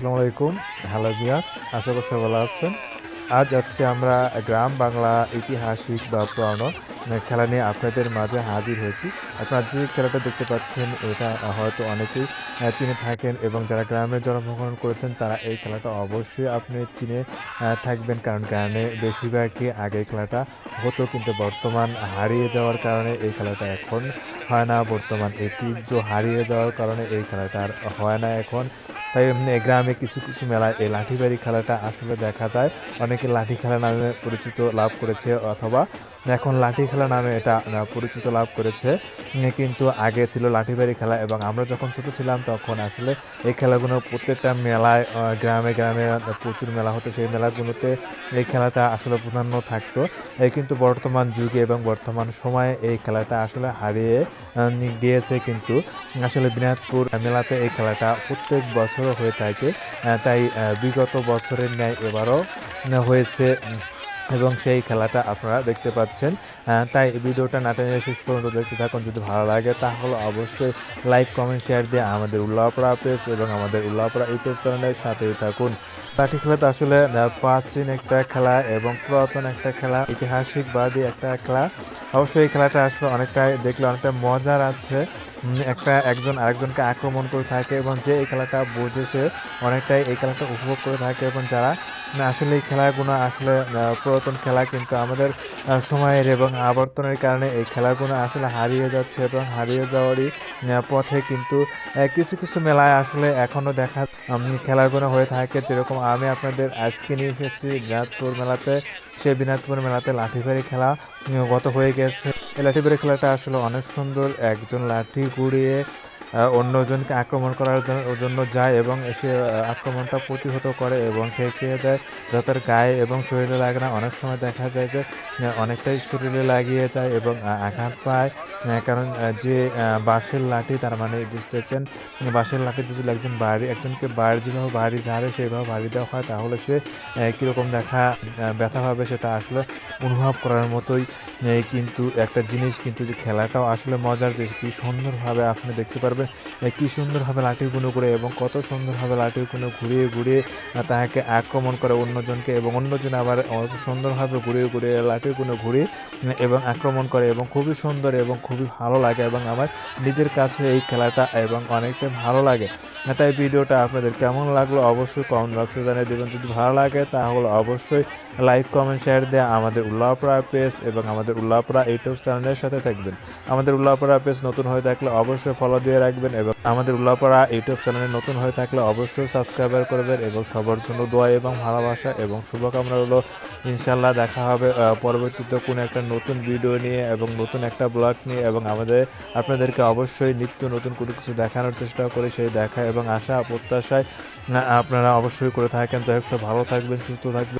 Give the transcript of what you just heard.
আসসালামু আলাইকুম। হ্যালো বিয়াস আশা করি সবাই ভালো আছেন। আজ যাচ্ছি আমরা গ্রাম বাংলা ঐতিহাসিক বা পুরানো খেলা নিয়ে আপনাদের মাঝে হাজির হয়েছি। আপনারা যে খেলাটা দেখতে পাচ্ছেন, এটা হয়তো অনেকেই চিনে থাকেন এবং যারা গ্রামে জন্মগ্রহণ করেছেন, তারা এই খেলাটা অবশ্যই আপনি চিনে থাকবেন। কারণ গ্রামে বেশিরভাগই আগে খেলাটা হতো, কিন্তু বর্তমান হারিয়ে যাওয়ার কারণে এই খেলাটা এখন হয় না। বর্তমান ঐতিহ্য হারিয়ে যাওয়ার কারণে এই খেলাটা আর হয় না এখন। তাই গ্রামে কিছু কিছু মেলায় এই লাঠিবাড়ি খেলাটা আসলে দেখা যায়। অনেকে লাঠি খেলা নামে পরিচিত লাভ করেছে, অথবা এখন লাঠি খেলা নামে এটা পরিচিত লাভ করেছে। কিন্তু আগে ছিল লাঠিবাড়ি খেলা এবং আমরা যখন ছোট ছিলাম তখন আসলে এই খেলাগুলো প্রত্যেকটা মেলায় গ্রামে গ্রামে প্রচুর মেলা হতো। সেই মেলাগুলোতে এই খেলাটা আসলে প্রাধান্য থাকতো। কিন্তু বর্তমান যুগে এবং বর্তমান সময়ে এই খেলাটা আসলে হারিয়ে গিয়েছে কিন্তু আসলে বিনাদপুর মেলাতে এই খেলাটা প্রত্যেক বছরও হয়ে থাকে। তাই বিগত বছরের ন্যায় এবারও হয়েছে। এবং সেই খেলাটা আপনারা দেখতে পাচ্ছেন। তাই ভিডিওটা না টেনে শেষ পর্যন্ত দেখতে থাকুন। যদি ভালো লাগে তাহলে অবশ্যই লাইক কমেন্ট শেয়ার দিয়ে আমাদের উল্লাপড়া পেজ এবং আমাদের উল্লাপড়া ইউটিউব চ্যানেলের সাথেই থাকুন। লাঠি খেলাটা আসলে প্রাচীন একটা খেলা এবং পুরাতন একটা খেলা ঐতিহাসিকবাদী একটা খেলা। অবশ্যই এই খেলাটা আসলে অনেকটাই দেখলে অনেকটা মজার আছে। একটা একজন আরেকজনকে আক্রমণ করে থাকে এবং যে এই খেলাটা বোঝে সে অনেকটাই এই খেলাটা উপভোগ করে থাকে এবং যারা আসলে এই খেলাগুলো আসলে পুরাতন খেলা কিন্তু আমাদের সময়ের এবং আবর্তনের কারণে এই খেলাগুলো আসলে হারিয়ে যাচ্ছে এবং হারিয়ে যাওয়ারই পথে কিন্তু কিছু কিছু মেলায় আসলে এখনও দেখা খেলাগুলো হয়ে থাকে। যেরকম আমি আপনাদের আজকে নিয়ে এসেছি বিনাদপুর মেলাতে সেই বিনাদপুর মেলাতে লাঠিবাড়ি খেলা গত হয়ে গেছে। এই লাঠিবাড়ি খেলাটা আসলে অনেক সুন্দর। একজন লাঠি আহ, অন্যজনকে আক্রমণ করার জন- জন্য যায় এবং সে আক্রমণটা প্রতিহত করে এবং খেয়ে খেয়ে দেয়। যাদের গায়ে এবং শরীরে লাগে না, অনেক সময় দেখা যায় যে অনেকটাই শরীরে লাগিয়ে যায় এবং আঘাত পায়। কারণ যে বাঁশের লাঠি, তার মানে বুঝতেছেন বাঁশের লাঠিতে যদি একজন বাড়ি, একজনকে বাড়ি যেভাবে বাড়ি ঝাড়ে সেইভাবে বাড়ি দেওয়া হয়, তাহলে সে কীরকম দেখা ব্যথা পাবে সেটা আসলে অনুভব করার মতোই। কিন্তু একটা জিনিস, কিন্তু যে খেলাটাও আসলে মজার যে, কি সুন্দরভাবে আপনি দেখতে পারবেন। এ কি সুন্দরভাবে লাঠিগুলো করে এবং কত সুন্দরভাবে লাঠিগুলো ঘুরিয়ে ঘুরিয়ে তাহাকে আক্রমণ করে অন্যজনকে এবং অন্যজন আবার সুন্দরভাবে ঘুরিয়ে ঘুরিয়ে লাঠিগুলো ঘুরিয়ে এবং আক্রমণ করে এবং খুবই সুন্দর এবং খুবই ভালো লাগে এবং আমার নিজের কাছে এই খেলাটা এবং অনেকটাই ভালো লাগে। তাই ভিডিওটা আপনাদের কেমন লাগল অবশ্যই কমেন্ট বক্সে জানিয়ে দেবেন। যদি ভালো লাগে তাহলে অবশ্যই লাইক কমেন্ট শেয়ার দিয়ে আমাদের উল্লাপড়া পেজ এবং আমাদের উল্লাপড়া ইউটিউব চ্যানেলের সাথে থাকবেন। আমাদের উল্লাপড়া পেজ নতুন হয়ে থাকলে অবশ্যই ফলো দিয়ে রাখবেন। এবং আমাদের উল্লাপড়া ইউটিউব চ্যানেলে নতুন হয়ে থাকলে অবশ্যই সাবস্ক্রাইবার করবেন এবং সবার জন্য দোয়া এবং ভালোবাসা এবং শুভকামনা হলো ইনশাল্লাহ দেখা হবে পরবর্তীতে কোনো একটা নতুন ভিডিও নিয়ে এবং নতুন একটা ব্লগ নিয়ে এবং আমাদের, আপনাদেরকে অবশ্যই নিত্য নতুন কোনো কিছু দেখানোর চেষ্টা করি সেই দেখা এবং আশা প্রত্যাশায় আপনারা অবশ্যই করে থাকেন। যাই হোক সব ভালো থাকবেন, সুস্থ থাকবেন।